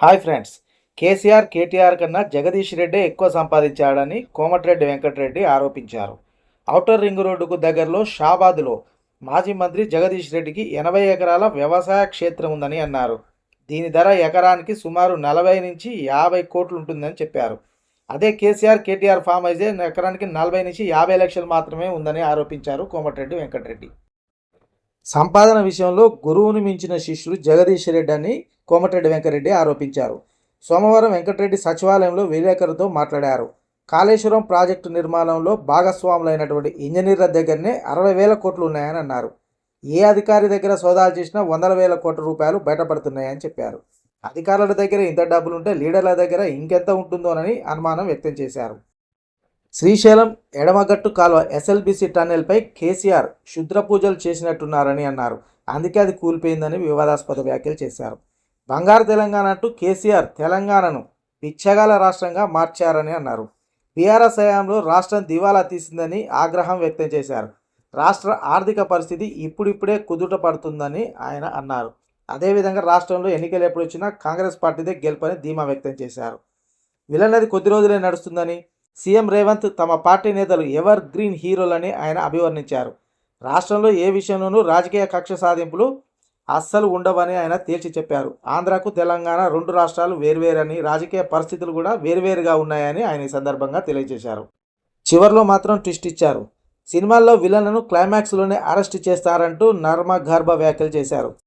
Hi friends KCR KTR కన్నా జగదీష్ రెడ్డి ఎక్కువ సంపాదించాడని కోమటిరెడ్డి వెంకటరెడ్డి ఆరోపించారు. ఔటర్ రింగ్ రోడ్డుకు దగ్గరలో షాబాద్లో మాజీ మంత్రి జగదీష్ రెడ్డికి ఎనభై ఎకరాల వ్యవసాయ క్షేత్రం ఉందని అన్నారు. దీని ధర ఎకరానికి సుమారు నలభై నుంచి యాభై కోట్లు ఉంటుందని చెప్పారు. అదే కేసీఆర్ కేటీఆర్ ఫామ్ అయితే ఎకరానికి నలభై నుంచి యాభై లక్షలు మాత్రమే ఉందని ఆరోపించారు కోమటిరెడ్డి వెంకటరెడ్డి. సంపాదన విషయంలో గురువుని మించిన శిష్యుడు జగదీష్ రెడ్డి అని కోమటిరెడ్డి వెంకరెడ్డి ఆరోపించారు. సోమవారం వెంకటరెడ్డి సచివాలయంలో విలేకరులతో మాట్లాడారు. కాళేశ్వరం ప్రాజెక్టు నిర్మాణంలో భాగస్వాములైనటువంటి ఇంజనీర్ల దగ్గరనే అరవై వేల కోట్లు ఉన్నాయని అన్నారు. ఏ అధికారి దగ్గర సోదాలు చేసినా వందల వేల కోట్ల రూపాయలు బయటపడుతున్నాయని చెప్పారు. అధికారుల దగ్గర ఇంత డబ్బులుంటే లీడర్ల దగ్గర ఇంకెంత ఉంటుందోనని అనుమానం వ్యక్తం చేశారు. శ్రీశైలం ఎడమగట్టు కాలువ ఎస్ఎల్బిసి టన్నెల్పై కేసీఆర్ క్షుద్ర పూజలు చేసినట్టున్నారని అన్నారు. అందుకే అది కూలిపోయిందని వివాదాస్పద వ్యాఖ్యలు చేశారు. బంగారు తెలంగాణ అంటూ కేసీఆర్ తెలంగాణను పిచ్చగాల రాష్ట్రంగా మార్చారని అన్నారు. బీఆర్ఎస్ హయాంలో రాష్ట్రం దివాలా తీసిందని ఆగ్రహం వ్యక్తం చేశారు. రాష్ట్ర ఆర్థిక పరిస్థితి ఇప్పుడిప్పుడే కుదుట పడుతుందని ఆయన అన్నారు. అదేవిధంగా రాష్ట్రంలో ఎన్నికలు ఎప్పుడు వచ్చినా కాంగ్రెస్ పార్టీదే గెలుపని ధీమా వ్యక్తం చేశారు. విలన్నది కొద్ది రోజులే నడుస్తుందని సీఎం రేవంత్ తమ పార్టీ నేతలు ఎవర్ గ్రీన్ హీరోలని ఆయన అభివర్ణించారు. రాష్ట్రంలో ఏ విషయంలోనూ రాజకీయ కక్ష సాధింపులు అస్సలు ఉండవని ఆయన తేల్చి చెప్పారు. ఆంధ్రాకు తెలంగాణ రెండు రాష్ట్రాలు వేర్వేరని రాజకీయ పరిస్థితులు కూడా వేర్వేరుగా ఉన్నాయని ఆయన ఈ సందర్భంగా తెలియజేశారు. చివర్లో మాత్రం ట్విస్ట్ ఇచ్చారు. సినిమాల్లో విలన్లను క్లైమాక్స్లోనే అరెస్ట్ చేస్తారంటూ నర్మ గర్భ వ్యాఖ్యలు చేశారు.